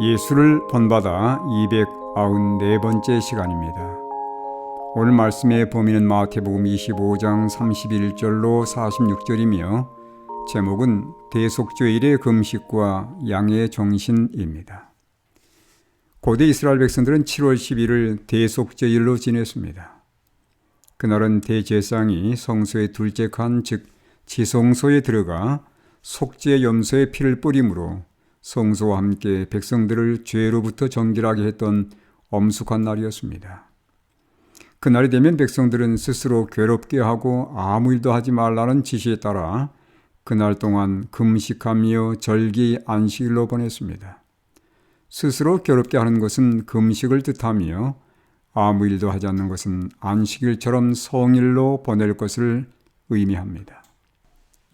예수를 본받아 294번째 시간입니다. 오늘 말씀의 범위는 마태복음 25장 31절로 46절이며 제목은 대속죄일의 금식과 양의 정신입니다. 고대 이스라엘 백성들은 7월 10일을 대속죄일로 지냈습니다. 그날은 대제상이 성소의 둘째 칸, 즉 지성소에 들어가 속죄 염소의 피를 뿌림으로 성소와 함께 백성들을 죄로부터 정결하게 했던 엄숙한 날이었습니다. 그날이 되면 백성들은 스스로 괴롭게 하고 아무 일도 하지 말라는 지시에 따라 그날 동안 금식하며 절기 안식일로 보냈습니다. 스스로 괴롭게 하는 것은 금식을 뜻하며 아무 일도 하지 않는 것은 안식일처럼 성일로 보낼 것을 의미합니다.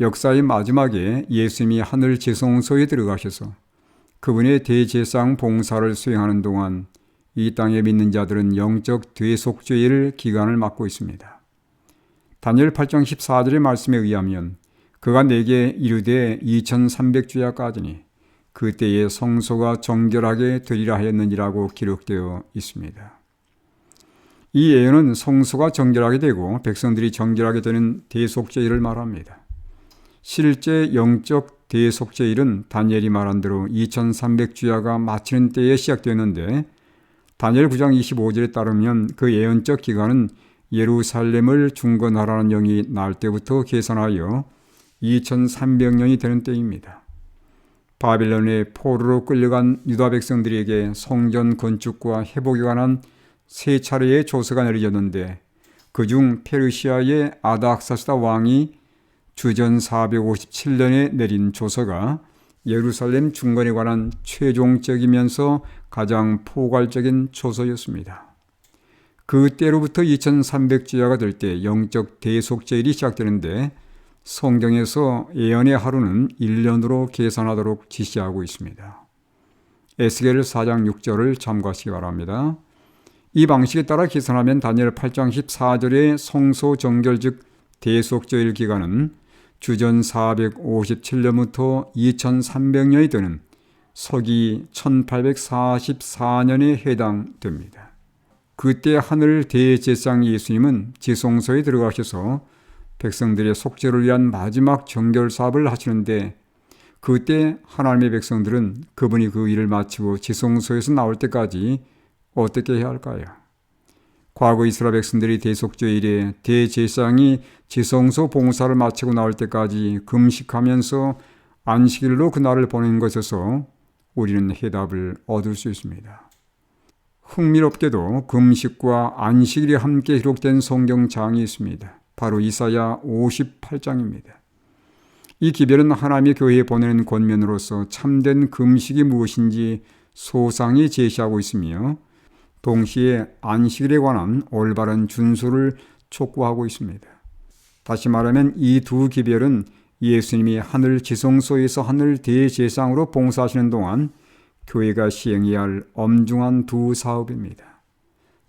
역사의 마지막에 예수님이 하늘 지성소에 들어가셔서 그분의 대제상 봉사를 수행하는 동안 이 땅에 믿는 자들은 영적 대속죄일 기간을 맞고 있습니다. 다니엘 8장 14절의 말씀에 의하면 그가 내게 이르되 2300주야까지니 그때에 성소가 정결하게 되리라 하였느니라고 기록되어 있습니다. 이 예언은 성소가 정결하게 되고 백성들이 정결하게 되는 대속죄일을 말합니다. 실제 영적 대속죄일은 다니엘이 말한 대로 2300주야가 마치는 때에 시작되었는데 다니엘 9장 25절에 따르면 그 예언적 기간은 예루살렘을 중건하라는 영이 날 때부터 계산하여 2300년이 되는 때입니다. 바빌론의 포로로 끌려간 유다 백성들에게 성전 건축과 회복에 관한 세 차례의 조서가 내려졌는데 그중 페르시아의 아닥사스다 왕이 주전 457년에 내린 조서가 예루살렘 중건에 관한 최종적이면서 가장 포괄적인 조서였습니다. 그때로부터 2300주야가 될 때 영적 대속제일이 시작되는데 성경에서 예언의 하루는 1년으로 계산하도록 지시하고 있습니다. 에스겔 4장 6절을 참고하시기 바랍니다. 이 방식에 따라 계산하면 다니엘 8장 14절의 성소 정결 즉 대속제일 기간은 주전 457년부터 2300년이 되는 서기 1844년에 해당됩니다. 그때 하늘 대제상 예수님은 지성소에 들어가셔서 백성들의 속죄를 위한 마지막 정결 사업을 하시는데 그때 하나님의 백성들은 그분이 그 일을 마치고 지성소에서 나올 때까지 어떻게 해야 할까요? 과거 이스라엘 백성들이 대속죄 일에 대제사장이 지성소 봉사를 마치고 나올 때까지 금식하면서 안식일로 그날을 보낸 것에서 우리는 해답을 얻을 수 있습니다. 흥미롭게도 금식과 안식일이 함께 기록된 성경장이 있습니다. 바로 이사야 58장입니다. 이 기별은 하나님의 교회에 보내는 권면으로서 참된 금식이 무엇인지 소상히 제시하고 있으며 동시에 안식일에 관한 올바른 준수를 촉구하고 있습니다. 다시 말하면 이 두 기별은 예수님이 하늘 지성소에서 하늘 대제상으로 봉사하시는 동안 교회가 시행해야 할 엄중한 두 사업입니다.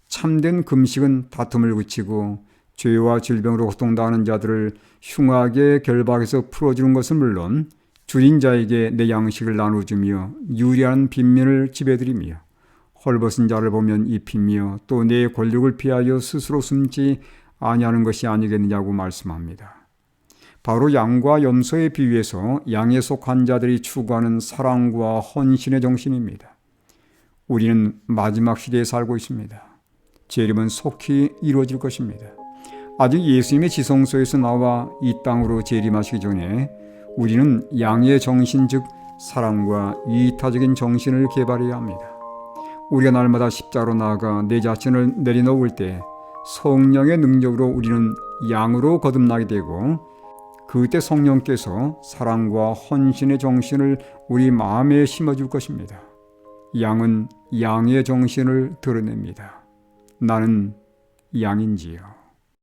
참된 금식은 다툼을 그치고 죄와 질병으로 고통당하는 자들을 흉하게 결박해서 풀어주는 것은 물론 줄인 자에게 내 양식을 나눠주며 유리한 빈민을 지배드리며 헐벗은 자를 보면 입히며 또 내 권력을 피하여 스스로 숨지 아니하는 것이 아니겠느냐고 말씀합니다. 바로 양과 염소에 비유해서 양에 속한 자들이 추구하는 사랑과 헌신의 정신입니다. 우리는 마지막 시대에 살고 있습니다. 재림은 속히 이루어질 것입니다. 아직 예수님의 지성소에서 나와 이 땅으로 재림하시기 전에 우리는 양의 정신 즉 사랑과 이타적인 정신을 개발해야 합니다. 우리가 날마다 십자로 나아가 내 자신을 내려놓을 때 성령의 능력으로 우리는 양으로 거듭나게 되고 그때 성령께서 사랑과 헌신의 정신을 우리 마음에 심어줄 것입니다. 양은 양의 정신을 드러냅니다. 나는 양인지요.